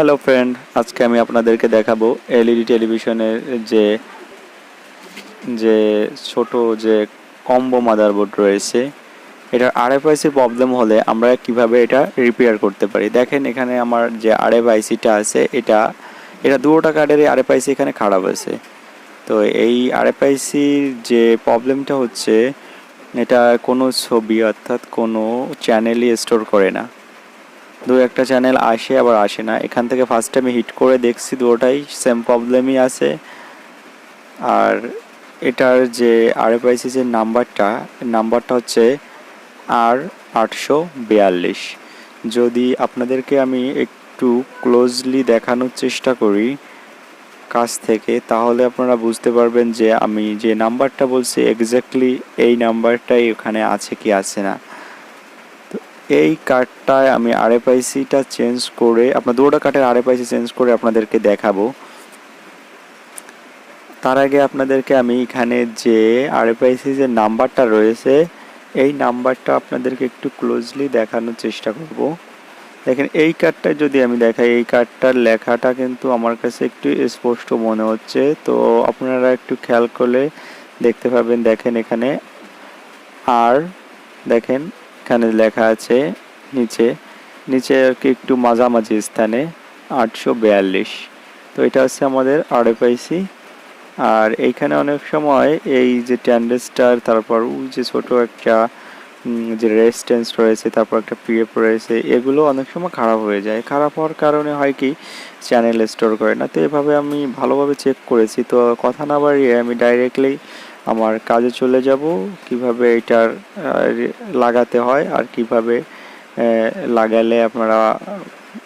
Hello friend আজকে আমি আপনাদেরকে দেখাবো এলইডি টেলিভিশনের যে যে ছোট যে কম্বো মাদারবোর্ড রয়েছে। এটার আরএফআইসি প্রবলেম হলে আমরা কীভাবে এটা রিপেয়ার করতে পারি? দেখেন এখানে আমার যে আরএফআইসিটা আছে, এটা এটা দুটোটা কার্ডেরই আরএফআইসি এখানে খারাপ আছে। তো এই আরএফআইসির যে প্রবলেমটা হচ্ছে, এটা কোনো ছবি অর্থাৎ কোনো চ্যানেলই স্টোর করে না। দু একটা চ্যানেল আসে, আবার আসে না। এখান থেকে ফার্স্ট আমি হিট করে দেখছি দুটোটাই সেম প্রবলেমই আছে। আর এটার যে আরএফআইসি যে নাম্বারটা নাম্বারটা হচ্ছে আর আটশো বিয়াল্লিশ। যদি আপনাদেরকে আমি একটু ক্লোজলি দেখানোর চেষ্টা করি কাছ থেকে, তাহলে আপনারা বুঝতে পারবেন যে আমি যে নাম্বারটা বলছি এক্স্যাক্টলি এই নাম্বারটাই ওখানে আছে কি আছে না। এই কার্ডটায় আমি আরএফআইসিটা চেঞ্জ করে, আপনার দুটো কার্ডের আরএফআইসি চেঞ্জ করে আপনাদেরকে দেখাবো। তার আগে আপনাদেরকে আমি এখানে যে আরএফআইসি যে নাম্বারটা রয়েছে, এই নাম্বারটা আপনাদেরকে একটু ক্লোজলি দেখানোর চেষ্টা করব। দেখেন, এই কার্ডটা যদি আমি দেখাই, এই কার্ডটার লেখাটা কিন্তু আমার কাছে একটু স্পষ্ট মনে হচ্ছে। তো আপনারা একটু খেয়াল করলে দেখতে পাবেন, দেখেন এখানে। আর দেখেন এখানে লেখা আছে নিচে নিচে আর কি একটু মাঝামাঝি স্থানে আটশো বিয়াল্লিশ। তো এটা হচ্ছে আমাদের আরএফআইসি। আর এইখানে অনেক সময় এই যে ট্যান্ডেস্টার, তারপর ওই যে ছোট একটা যে রেজিস্ট্যান্স রয়েছে, তারপর একটা পিএফ রয়েছে, এগুলো অনেক সময় খারাপ হয়ে যায়। খারাপ হওয়ার কারণে হয় কি, চ্যানেল স্টোর করে না। তো এভাবে আমি ভালোভাবে চেক করেছি। তো কথা না বাড়িয়ে আমি ডাইরেক্টলি আমার কাজে চলে যাব, কীভাবে এটার লাগাতে হয় আর কীভাবে লাগালে আপনারা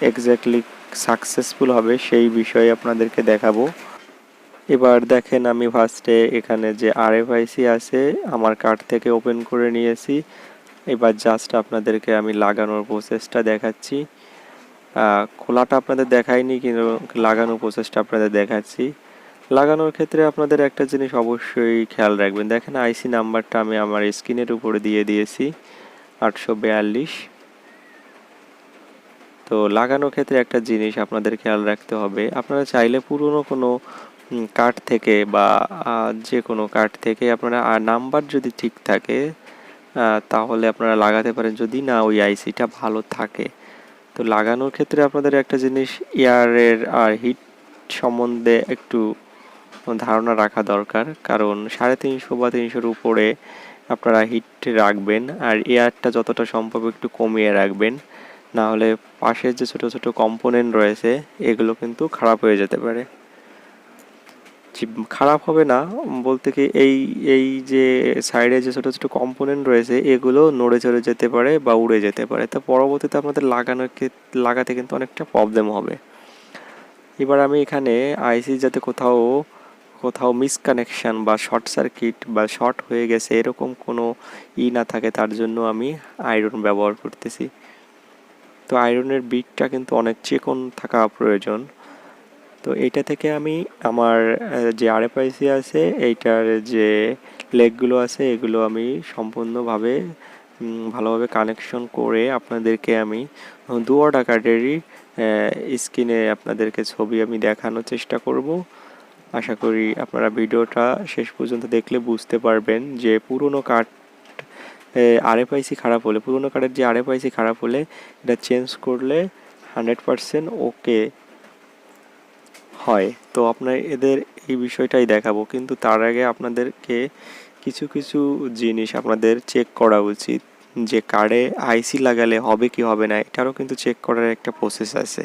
এক্স্যাক্টলি সাকসেসফুল হবে সেই বিষয়ে আপনাদেরকে দেখাবো। এবার দেখেন আমি ফার্স্টে এখানে যে আরএফআইসি আছে, আমার কার্ড থেকে ওপেন করে নিয়েছি। এবার জাস্ট আপনাদেরকে আমি লাগানোর প্রসেসটা দেখাচ্ছি। খোলাটা আপনাদের দেখাইনি, কিন্তু লাগানোর প্রসেসটা আপনাদের দেখাচ্ছি। লাগানোর ক্ষেত্রে আপনাদের একটা জিনিস অবশ্যই খেয়াল রাখবেন। দেখেন আইসি নাম্বারটা আমি আমার স্ক্রিনের উপরে দিয়ে দিয়েছি, আটশো বিয়াল্লিশ। তো লাগানোর ক্ষেত্রে একটা জিনিস আপনাদের খেয়াল রাখতে হবে। আপনারা চাইলে পুরনো কোনো কার্ড থেকে বা যে কোনো কার্ড থেকে আপনারা নাম্বার যদি ঠিক থাকে তাহলে আপনারা লাগাতে পারেন। যদি না, ওই আইসিটা ভালো থাকে। তো লাগানোর ক্ষেত্রে আপনাদের একটা জিনিস এয়ারের আর হিট সম্বন্ধে একটু ধারণা রাখা দরকার। কারণ সাড়ে তিনশো বা তিনশোর উপরে আপনারা হিট রাখবেন আর এয়ারটা যতটা সম্ভব একটু কমিয়ে রাখবেন। না হলে পাশের যে ছোট ছোট কম্পোনেন্ট রয়েছে, এগুলো কিন্তু খারাপ হয়ে যেতে পারে। খারাপ হবে না। বলতে কি এই এই যে সাইডে যে ছোটো ছোটো কম্পোনেন্ট রয়েছে, এগুলো নড়ে চড়ে যেতে পারে বা উড়ে যেতে পারে। তো পরবর্তীতে আপনাদের লাগানোর ক্ষেত- লাগাতে কিন্তু অনেকটা প্রবলেম হবে। এবার আমি এখানে আইসি যাতে কোথাও কোথাও মিসকানেকশন বা শর্ট সার্কিট বা শর্ট হয়ে গেছে, এরকম কোনো ই না থাকে, তার জন্য আমি আয়রন ব্যবহার করতেছি। তো আয়রনের বিটটা কিন্তু অনেক চিকন থাকা প্রয়োজন। তো এইটা থেকে আমি আমার যে আরএফআইসি আছে, এইটার যে লেগগুলো আছে, এগুলো আমি সম্পূর্ণভাবে ভালোভাবে কানেকশন করে আপনাদেরকে আমি দুয়াটা কার্ডেরই স্ক্রিনে আপনাদেরকে ছবি আমি দেখানোর চেষ্টা করব। আশা করি আপনারা ভিডিওটা শেষ পর্যন্ত দেখলে বুঝতে পারবেন যে পুরনো কার্ড আরএফআইসি খারাপ হলে, পুরনো কার্ডের যে আরএফআইসি খারাপ হলে এটা চেঞ্জ করলে হান্ড্রেড পারসেন্ট ওকে হয়। তো আপনার এদের এই বিষয়টাই দেখাবো। কিন্তু তার আগে আপনাদেরকে কিছু কিছু জিনিস আপনাদের চেক করা উচিত যে কার্ডে আইসি লাগালে হবে কি হবে না, এটারও কিন্তু চেক করার একটা প্রসেস আছে।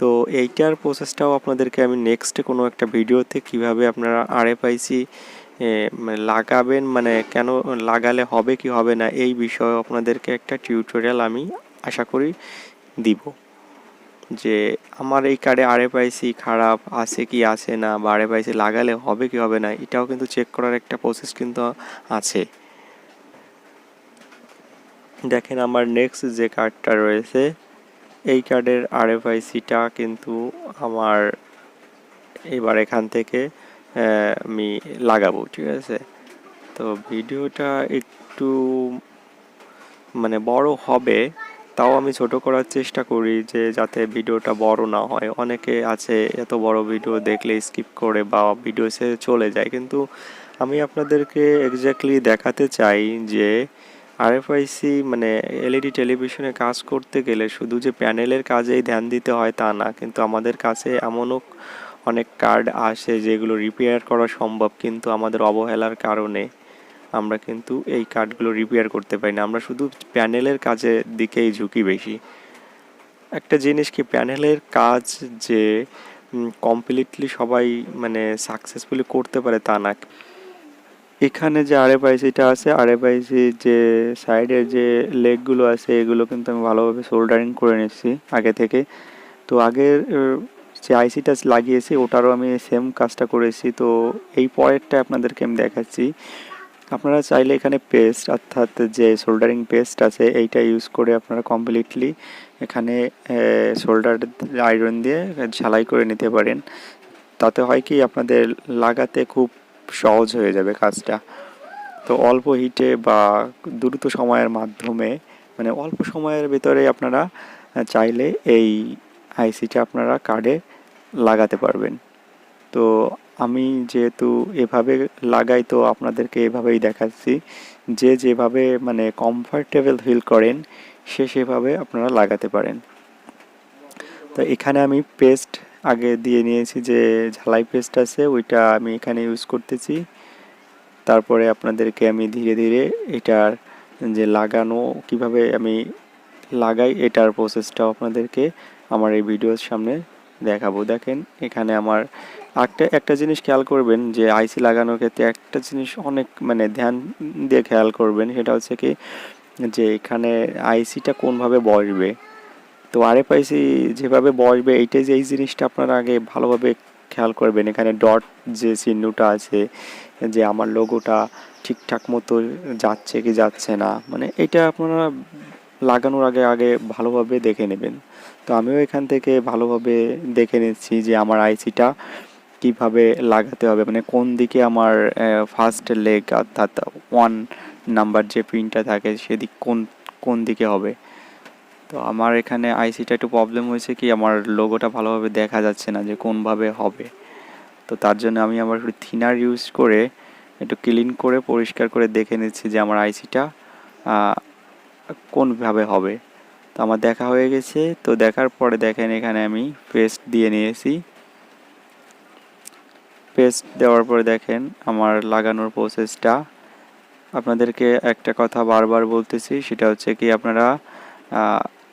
তো এইটার প্রসেসটাও আপনাদেরকে আমি নেক্সটে কোনো একটা ভিডিওতে কীভাবে আপনারা আরএফআইসি মানে লাগাবেন মানে কেন লাগালে হবে, কি হবে না, এই বিষয়ে আপনাদেরকে একটা টিউটোরিয়াল আমি আশা করি দিব। যে আমার এই কার্ডে আরএফআইসি খারাপ আছে কি আছে না, বা আরএফআইসি লাগালে হবে, কি হবে না, এটাও কিন্তু চেক করার একটা প্রসেস কিন্তু আছে। দেখেন আমার নেক্সট যে কার্ডটা রয়েছে এই কার্ডের আরএফআইসিটা কিন্তু আমার এবার এখান থেকে আমি লাগাবো, ঠিক আছে? তো ভিডিওটা একটু মানে বড় হবে, তাও আমি ছোট করার চেষ্টা করি যে যাতে ভিডিওটা বড় না হয়। অনেকে আছে এত বড় ভিডিও দেখলে স্কিপ করে বা ভিডিও ছেড়ে চলে যায়, কিন্তু আমি আপনাদেরকে এক্স্যাক্টলি দেখাতে চাই যে আরএফআইসি মানে এলইডি টেলিভিশনে কাজ করতে গেলে শুধু যে প্যানেলের কাজেই ধ্যান দিতে হয় তা না, কিন্তু আমাদের কাছে এমনও অনেক কার্ড আসে যেগুলো রিপেয়ার করা সম্ভব, কিন্তু আমাদের অবহেলার কারণে আমরা কিন্তু এই কার্ডগুলো রিপেয়ার করতে পারি না। আমরা শুধু প্যানেলের কাজের দিকেই ঝুঁকি বেশি। একটা জিনিস কি, প্যানেলের কাজ যে কমপ্লিটলি সবাই মানে সাকসেসফুলি করতে পারে তা না। এখানে যে আরএফআইসিটা আছে আরএফআইসি যে সাইডের যে লেগগুলো আছে, এগুলো কিন্তু আমি ভালোভাবে সোল্ডারিং করে নিচ্ছি আগে থেকে। তো আগের যে আইসিটা লাগিয়েছি, ওটারও আমি সেম কাজটা করেছি। তো এই পরেরটা আপনাদেরকে আমি দেখাচ্ছি। আপনারা চাইলে এখানে পেস্ট অর্থাৎ যে সোল্ডারিং পেস্ট আছে, এইটা ইউজ করে আপনারা কমপ্লিটলি এখানে সোল্ডার আয়রন দিয়ে ঝালাই করে নিতে পারেন। তাতে হয় কি, আপনাদের লাগাতে খুব সহজ হয়ে যাবে কাজটা। তো অল্প হিটে বা দ্রুত সময়ের মাধ্যমে মানে অল্প সময়ের ভিতরে আপনারা চাইলে এই আইসিটা আপনারা কার্ডে লাগাতে পারবেন। তো আমি যেহেতু এভাবে লাগাই, তো আপনাদেরকে এভাবেই দেখাচ্ছি। যে যেভাবে মানে কমফর্টেবল ফিল করেন, সে সেভাবে আপনারা লাগাতে পারেন। তো এখানে আমি পেস্ট আগে দিয়ে নিয়েছি যে ঝালাই পেস্ট আছে, ওইটা আমি এখানে ইউজ করতেছি। তারপরে আপনাদেরকে আমি ধীরে ধীরে এটার যে লাগানো, কীভাবে আমি লাগাই এটার প্রসেসটাও আপনাদেরকে আমার এই ভিডিওর সামনে দেখাবো। দেখেন, এখানে আমার একটা একটা জিনিস খেয়াল করবেন যে আইসি লাগানোর ক্ষেত্রে একটা জিনিস অনেক মানে ধ্যান দিয়ে খেয়াল করবেন, সেটা হচ্ছে কি যে এখানে আইসিটা কোনভাবে বসবে? তো আরএফআইসি যেভাবে বসবে, এইটাই যে এই জিনিসটা আপনারা আগে ভালোভাবে খেয়াল করবেন। এখানে ডট যে চিহ্নটা আছে, যে আমার লোগোটা ঠিকঠাক মতো যাচ্ছে কি যাচ্ছে না মানে এটা আপনারা লাগানোর আগে আগে ভালোভাবে দেখে নেবেন। তো আমিও এখান থেকে ভালোভাবে দেখে নিচ্ছি যে আমার আইসিটা কীভাবে লাগাতে হবে মানে কোন দিকে আমার ফার্স্ট লেগ অর্থাৎ ওয়ান নাম্বার যে পিনটা থাকে, সেদিক কোন কোন দিকে হবে। তো আমার এখানে আইসিটা একটু প্রবলেম হয়েছে কি, আমার লোগোটা ভালোভাবে দেখা যাচ্ছে না যে কোনভাবে হবে। তো তার জন্য আমি আবার একটু থিনার ইউজ করে একটু ক্লিন করে, পরিষ্কার করে দেখে নিচ্ছি যে আমার আইসিটা কোনভাবে হবে। তো আমার দেখা হয়ে গেছে। তো দেখার পরে দেখেন এখানে আমি পেস্ট দিয়ে নিয়েছি। পেস্ট দেওয়ার পরে দেখেন আমার লাগানোর প্রসেসটা আপনাদেরকে একটা কথা বারবার বলতেছি, সেটা হচ্ছে কি আপনারা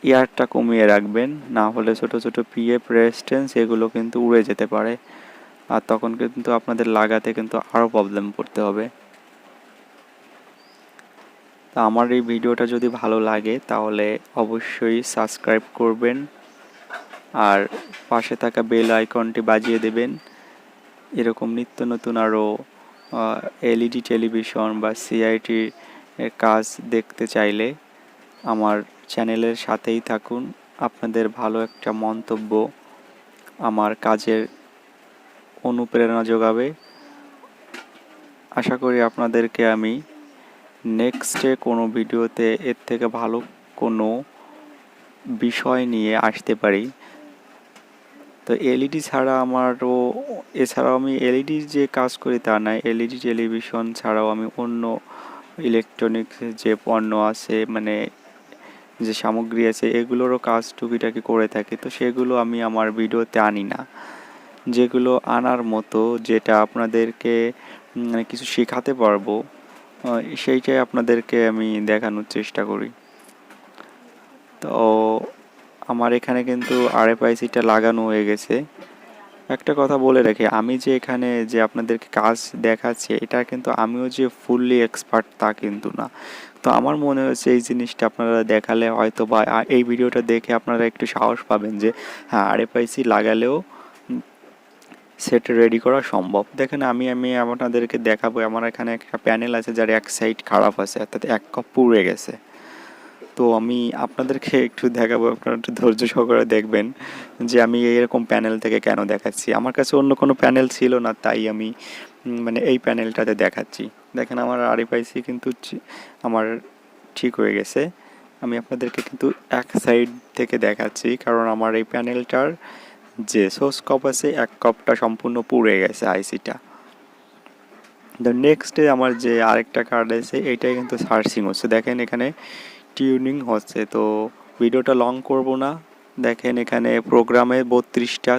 ইয়ারটা কমিয়ে রাখবেন, না হলে ছোট ছোট পিএফ রেজিস্ট্যান্স এগুলো কিন্তু উড়ে যেতে পারে। আর তখন কিন্তু আপনাদের লাগাতে কিন্তু আরও প্রবলেম পড়তে হবে। তা আমার এই ভিডিওটা যদি ভালো লাগে, তাহলে অবশ্যই সাবস্ক্রাইব করবেন। আর পাশে থাকা বেল আইকনটি বাজিয়ে দেবেন। এরকম নিত্য নতুন আরও এলইডি টেলিভিশন বা সিআইটির কাজ দেখতে চাইলে। আমার চ্যানেলের সাথেই থাকুন। আপনাদের ভালো একটা মন্তব্য আমার কাজের অনুপ্রেরণা যোগাবে। আশা করি আপনাদেরকে আমি নেক্সটে কোনো ভিডিওতে এর থেকে ভালো কোনো বিষয় নিয়ে আসতে পারি। তো এলইডি ছাড়া আমারও, এছাড়াও আমি এলইডি যে কাজ করি তা নয় এলইডি টেলিভিশন ছাড়াও আমি অন্য ইলেকট্রনিক্স যে পণ্য আছে মানে যে সামগ্রী আছে, এগুলোরও কাজ টুকিটাকি করে থাকি, তো সেগুলো আমি আমার ভিডিওতে আনি না। যেগুলো আনার মতো, যেটা আপনাদেরকে মানে কিছু শেখাতে পারব সেইটাই আপনাদেরকে আমি দেখানোর চেষ্টা করি। তো আমার এখানে কিন্তু আরএফআইসিটা লাগানো হয়ে গেছে। একটা কথা বলে রাখি, আমি যে এখানে যে আপনাদেরকে কাজ দেখাচ্ছি, এটা কিন্তু আমিও যে ফুললি এক্সপার্ট তা কিন্তু না। তো আমার মনে হচ্ছে এই জিনিসটা আপনারা দেখালে হয়তো বা এই ভিডিওটা দেখে আপনারা একটু সাহস পাবেন যে হ্যাঁ আর আরএফআইসি লাগালেও সেট রেডি করা সম্ভব। দেখেন আমি আমি আপনাদেরকে দেখাবো, আমার এখানে একটা প্যানেল আছে যার এক সাইড খারাপ আছে, অর্থাৎ এক কপ পুড়ে গেছে। তো আমি আপনাদেরকে একটু দেখাবো, আপনারা একটু ধৈর্য সহকারে দেখবেন যে আমি এরকম প্যানেল থেকে কেন দেখাচ্ছি। আমার কাছে অন্য কোনো প্যানেল ছিল না, তাই আমি মানে এই প্যানেলটাতে দেখাচ্ছি। দেখেন আমার আরএফআইসি কিন্তু আমার ঠিক হয়ে গেছে। আমি আপনাদেরকে কিন্তু এক সাইড থেকে দেখাচ্ছি, কারণ আমার এই প্যানেলটার যে সোর্স কপ আছে, এক কপটা সম্পূর্ণ পুড়ে গেছে আইসিটা। দ্য নেক্সটে আমার যে আরেকটা কার্ড আছে এইটাই কিন্তু সার্চিং হচ্ছে। দেখেন এখানে টিউনিং হচ্ছে, তো ভিডিওটা লং করব না। দেখেন এখানে প্রোগ্রামে বত্রিশটা